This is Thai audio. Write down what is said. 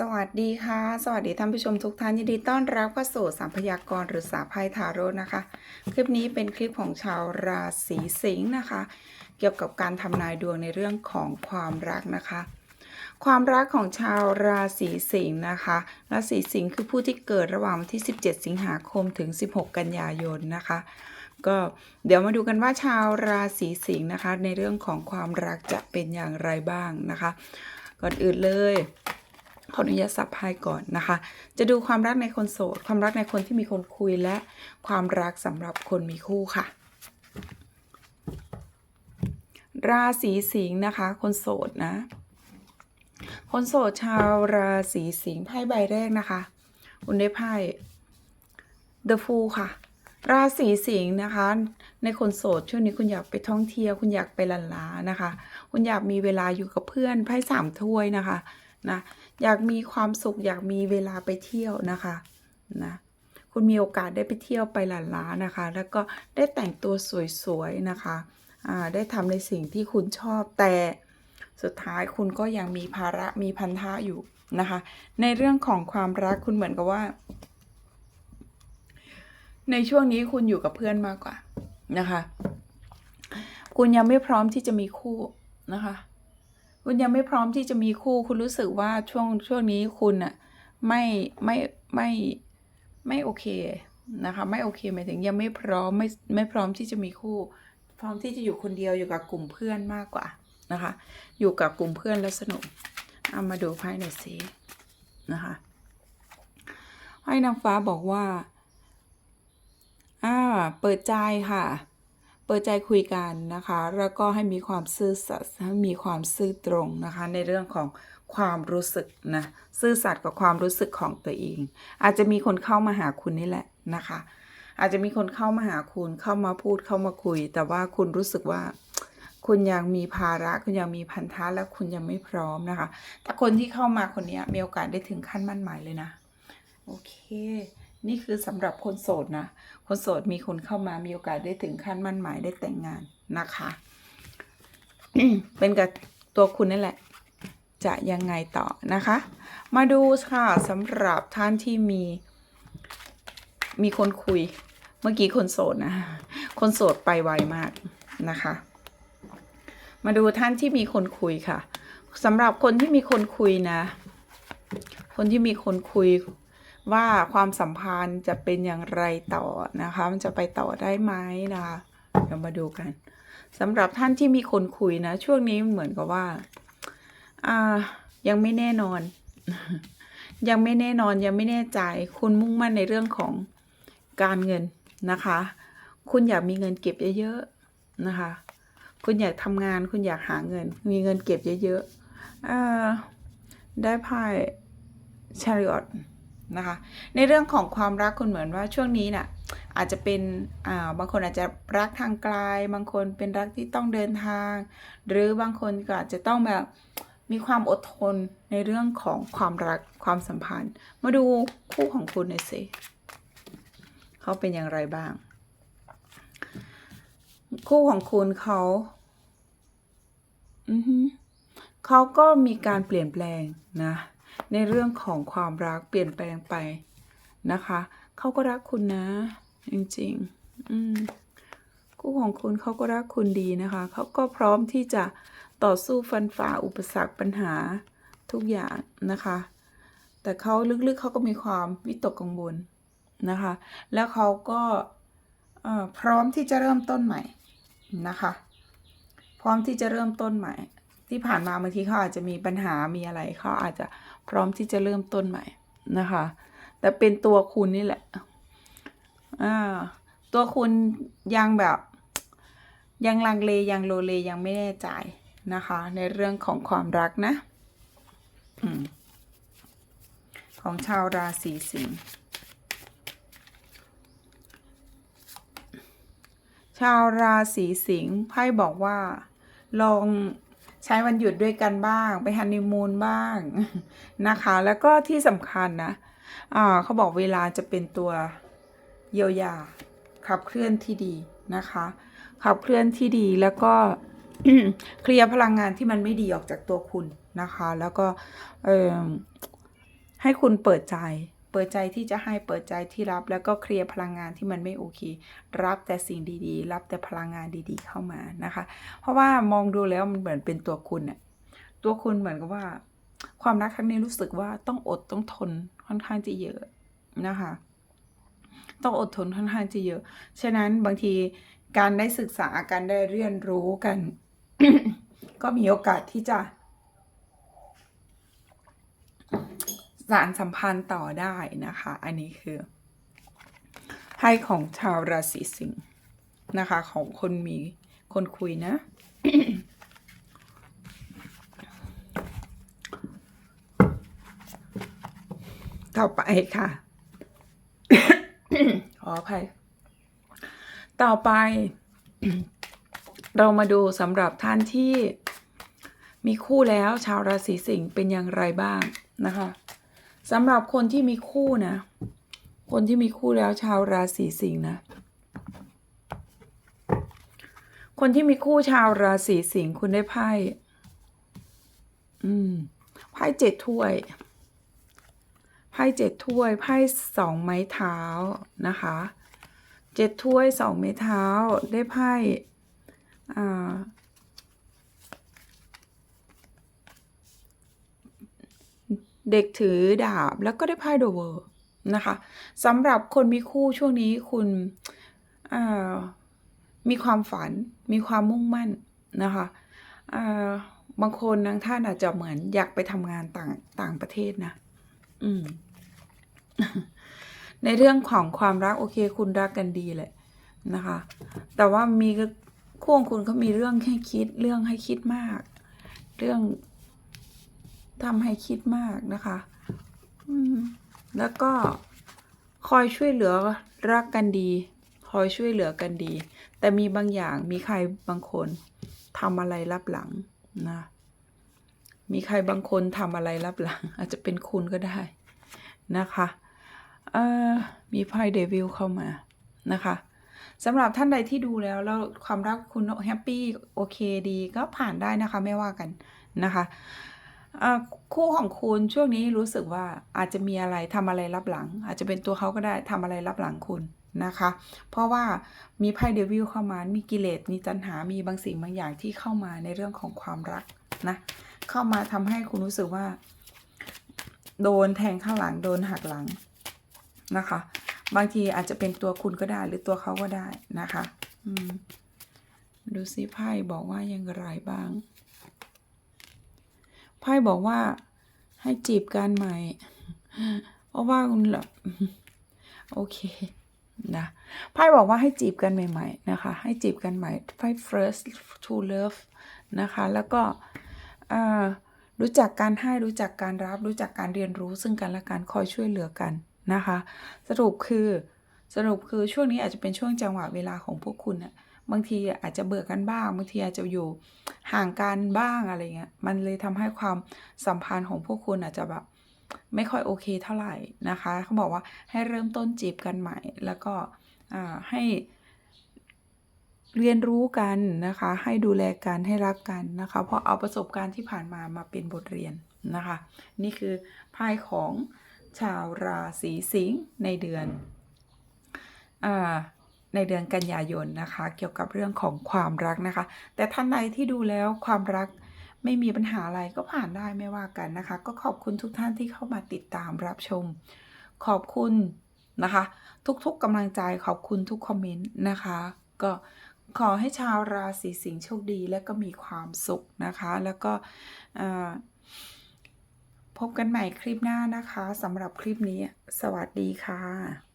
สวัสดีค่ะ สวัสดีท่านผู้ชมทุกท่านยินดีต้อนรับเข้าสู่สามพยากรณ์หรือสาไพ่ทาโร่นะคะ คลิปนี้เป็นคลิปของชาวราศีสิงห์นะคะ เกี่ยวกับการทำนายดวงในเรื่องของความรักนะคะ ความรักของชาวราศีสิงห์นะคะ ราศีสิงห์คือผู้ที่เกิดระหว่างวันที่ 17 สิงหาคมถึง 16 กันยายนนะคะ ก็เดี๋ยวมาดูกันว่าชาวราศีสิงห์นะคะ ในเรื่องของความรักจะเป็นอย่างไรบ้างนะคะ ก่อนอื่นเลย ขออนุญาตสับไพ่ก่อนนะคะ จะดูความรักในคนโสด ความรักในคนที่มีคนคุยและความรักสำหรับคนมีคู่ค่ะ ราศีสิงห์นะคะ คนโสดนะ คนโสดชาวราศีสิงห์ไพ่ใบแรกนะคะคุณได้ไพ่ The Fool ค่ะ ราศีสิงห์นะคะ ในคนโสดช่วงนี้คุณอยากไปท่องเที่ยว คุณอยากไปลันลานะคะ คุณอยากมีเวลาอยู่กับเพื่อนไพ่สามถ้วยนะคะนะ อยากมีความสุข อยากมีเวลาไปเที่ยวนะคะนะคุณมีโอกาสได้ไปเที่ยวไปหลันล้านะคะ แล้วก็ได้แต่งตัวสวยๆนะคะได้ทำในสิ่งที่คุณชอบแต่สุดท้ายคุณก็ยังมีภาระมีพันธะอยู่นะคะ ในเรื่องของความรักคุณเหมือนกับว่า ในช่วงนี้คุณอยู่กับเพื่อนมากกว่านะคะ คุณยังไม่พร้อมที่จะมีคู่นะคะ คุณยังไม่พร้อมที่จะมีคู่คุณรู้สึกว่าช่วงช่วงนี้คุณอะไม่ไม่ไม่ไม่โอเคนะคะไม่โอเคหมายถึงยังไม่พร้อมไม่ไม่พร้อมที่จะมีคู่ พร้อมที่จะอยู่คนเดียวอยู่กับกลุ่มเพื่อนมากกว่านะคะ อยู่กับกลุ่มเพื่อนแล้วสนุกเอามาดูไพ่หน่อยสินะคะไพ่นางฟ้าบอกว่าอ่าเปิดใจค่ะ เปิดใจคุยกันนะคะ แล้วก็ให้มีความซื่อสัตย์ให้มีความซื่อตรงนะคะ ในเรื่องของความรู้สึกนะซื่อสัตย์กับความรู้สึกของตัวเอง อาจจะมีคนเข้ามาหาคุณนี่แหละนะคะ อาจจะมีคนเข้ามาหาคุณเข้ามาพูดเข้ามาคุย แต่ว่าคุณรู้สึกว่าคุณยังมีภาระคุณยังมีพันธะและคุณยังไม่พร้อมนะคะ แต่คนที่เข้ามาคนนี้มีโอกาสได้ถึงขั้นมั่นหมายเลยนะ โอเค นี่คือสำหรับคนโสดนะ คนโสดมีคนเข้ามามีโอกาสได้ถึงขั้นมั่นหมายได้แต่งงานนะคะ เป็นกับตัวคุณนั่นแหละ จะยังไงต่อนะคะ มาดูค่ะสำหรับท่านที่มี มีคนคุย เมื่อกี้คนโสดนะ คนโสดไปไวมากนะคะ มาดูท่านที่มีคนคุยค่ะสำหรับคนที่มีคนคุยนะ คนที่มีคนคุย ว่าความสัมพันธ์จะเป็นอย่างไรต่อนะคะ มันจะไปต่อได้ไหมนะคะเดี๋ยวมาดูกันสำหรับท่านที่มีคนคุยนะ ช่วงนี้เหมือนกับว่าอ่า ยังไม่แน่นอน ยังไม่แน่นอนยังไม่แน่ใจ คุณมุ่งมั่นในเรื่องของการเงินนะคะ คุณอยากมีเงินเก็บเยอะๆนะคะ คุณอยากทำงาน คุณอยากหาเงิน มีเงินเก็บเยอะๆอได้ไพ่ชาริออต นะคะ ในเรื่องของความรักคุณเหมือนว่าช่วงนี้น่ะอาจจะเป็นาบางคนอาจจะรักทางไกล บางคนเป็นรักที่ต้องเดินทาง หรือบางคนก็อาจจะต้องแบบมีความอดทนในเรื่องของความรักความสัมพันธ์ มาดูคู่ของคุณหน่อยสิเขาเป็นอย่างไรบ้าง คู่ของคุณเขาอือฮึเขาก็มีการเปลี่ยนแปลงนะ ในเรื่องของความรักเปลี่ยนแปลงไปนะคะ เขาก็รักคุณนะ จริงๆ อืมคู่ของคุณเขาก็รักคุณดีนะคะ เขาก็พร้อมที่จะต่อสู้ฟันฝ่าอุปสรรคปัญหาทุกอย่างนะคะ แต่เขาลึกๆเขาก็มีความวิตกกังวลนะคะ แล้วเขาก็พร้อมที่จะเริ่มต้นใหม่นะคะ พร้อมที่จะเริ่มต้นใหม่ ที่ผ่านมาบางทีเขาอาจจะมีปัญหามีอะไรเขาอาจจะ พร้อมที่จะเริ่มต้นใหม่นะคะ แต่เป็นตัวคุณนี่แหละตัวคุณยังแบบยังลังเลยังโลเลยังไม่แน่ใจนะคะ ในเรื่องของความรักนะอของชาวราศีสิงห์ชาวราศีสิงห์ไพ่บอกว่า ลอง ใช้วันหยุดด้วยกันบ้าง ไปฮันนีมูนบ้างนะคะ แล้วก็ที่สำคัญนะเขาบอกเวลาจะเป็นตัวเยียวยา ขับเคลื่อนที่ดีนะคะ ขับเคลื่อนที่ดีแล้วก็เคลียร์พลังงานที่มันไม่ดีออกจากตัวคุณนะคะ แล้วก็ให้คุณเปิดใจ เปิดใจที่จะให้เปิดใจที่รับ แล้วก็เคลียร์พลังงานที่มันไม่โอเค รับแต่สิ่งดีๆ รับแต่พลังงานดีๆ เข้ามานะคะ เพราะว่ามองดูแล้วมันเหมือนเป็นตัวคุณอะตัวคุณเหมือนกับว่า ความรักครั้งนี้รู้สึกว่าต้องอดต้องทนค่อนข้างจะเยอะนะคะ ต้องอดทนค่อนข้างจะเยอะ ฉะนั้นบางทีการได้ศึกษาการได้เรียนรู้กัน ก็มีโอกาสที่จะ สารสัมพันธ์ต่อได้นะคะ อันนี้คือไพ่ของชาวราศีสิงห์นะคะ ของคนมีคนคุยนะต่อไปค่ะ ขออภัย ต่อไป เรามาดูสำหรับท่านที่มีคู่แล้วชาวราศีสิงห์เป็นอย่างไรบ้างนะคะ สำหรับคนที่มีคู่นะ คนที่มีคู่แล้วชาวราศีสิงห์นะ คนที่มีคู่ชาวราศีสิงห์คุณได้ไพ่ อืม ไพ่เจ็ดถ้วย ไพ่เจ็ดถ้วย ไพ่สองไม้เท้านะคะ เจ็ดถ้วยสองไม้เท้า ได้ไพ่ อ่า เด็กถือดาบแล้วก็ได้ไพ่โดเวอร์นะคะสำหรับคนมีคู่ช่วงนี้คุณมีความฝันมีความมุ่งมั่นนะคะบางคนนางท่านอาจจะเหมือนอยากไปทำงานต่างต่างประเทศนะ อืม ในเรื่องของความรักโอเค คุณรักกันดีแหละนะคะ แต่ว่ามีคู่ของคุณเขามีเรื่องให้คิดเรื่องให้คิดมาก เรื่อง ทำให้คิดมากนะคะแล้วก็คอยช่วยเหลือรักกันดี คอยช่วยเหลือกันดี แต่มีบางอย่างมีใครบางคนทำอะไรรับหลังนะมีใครบางคนทำอะไรรับหลัง อาจจะเป็นคุณก็ได้นะคะมีไพ่เดวิลเข้ามานะคะสำหรับท่านใดที่ดูแล้วแล้วความรักคุณแฮปปี้โอเคดีก็ผ่านได้นะคะไม่ว่ากันนะคะ คู่ของคุณช่วงนี้รู้สึกว่าอาจจะมีอะไรทำอะไรรับหลัง อาจจะเป็นตัวเขาก็ได้ทำอะไรรับหลังคุณนะคะ เพราะว่ามีไพ่เดวิลเข้ามา มีกิเลส มีตัณหา มีบางสิ่งบางอย่างที่เข้ามาในเรื่องของความรักนะ เข้ามาทำให้คุณรู้สึกว่า โดนแทงข้างหลัง โดนหักหลังนะคะ บางทีอาจจะเป็นตัวคุณก็ได้หรือตัวเขาก็ได้นะคะ อืม ดูซิไพ่บอกว่ายังไรบ้าง ไพ่บอกว่าให้จีบกันใหม่ เพราะว่าคุณแบบโอเคนะไพ่บอกว่าให้จีบกันใหม่ ๆ นะคะ ให้จีบกันใหม่ไพ่ first to love นะคะ แล้วก็อ่ารู้จักการให้รู้จักการรับ รู้จักการเรียนรู้ซึ่งกันและกันคอยช่วยเหลือกันนะคะ สรุปคือสรุปคือช่วงนี้อาจจะเป็นช่วงจังหวะเวลาของพวกคุณอะ บางทีอาจจะเบื่อกันบ้าง บางทีอาจจะอยู่ห่างกันบ้างอะไรเงี้ย มันเลยทำให้ความสัมพันธ์ของพวกคุณอาจจะแบบไม่ค่อยโอเคเท่าไหร่นะคะ เขาบอกว่าให้เริ่มต้นจีบกันใหม่ แล้วก็ให้เรียนรู้กันนะคะ ให้ดูแลกัน ให้รักกันนะคะ เพราะเอาประสบการณ์ที่ผ่านมามาเป็นบทเรียนนะคะ นี่คือไพ่ของชาวราศีสิงห์ในเดือนอ่า ในเดือนกันยายนนะคะ เกี่ยวกับเรื่องของความรักนะคะ แต่ท่านใดที่ดูแล้วความรักไม่มีปัญหาอะไรก็ผ่านได้ไม่ว่ากันนะคะ ก็ขอบคุณทุกท่านที่เข้ามาติดตามรับชม ขอบคุณนะคะ ทุกๆกำลังใจขอบคุณทุกคอมเมนต์นะคะ ก็ขอให้ชาวราศีสิงห์โชคดีและก็มีความสุขนะคะ แล้วก็พบกันใหม่คลิปหน้านะคะสำหรับคลิปนี้ สวัสดีค่ะ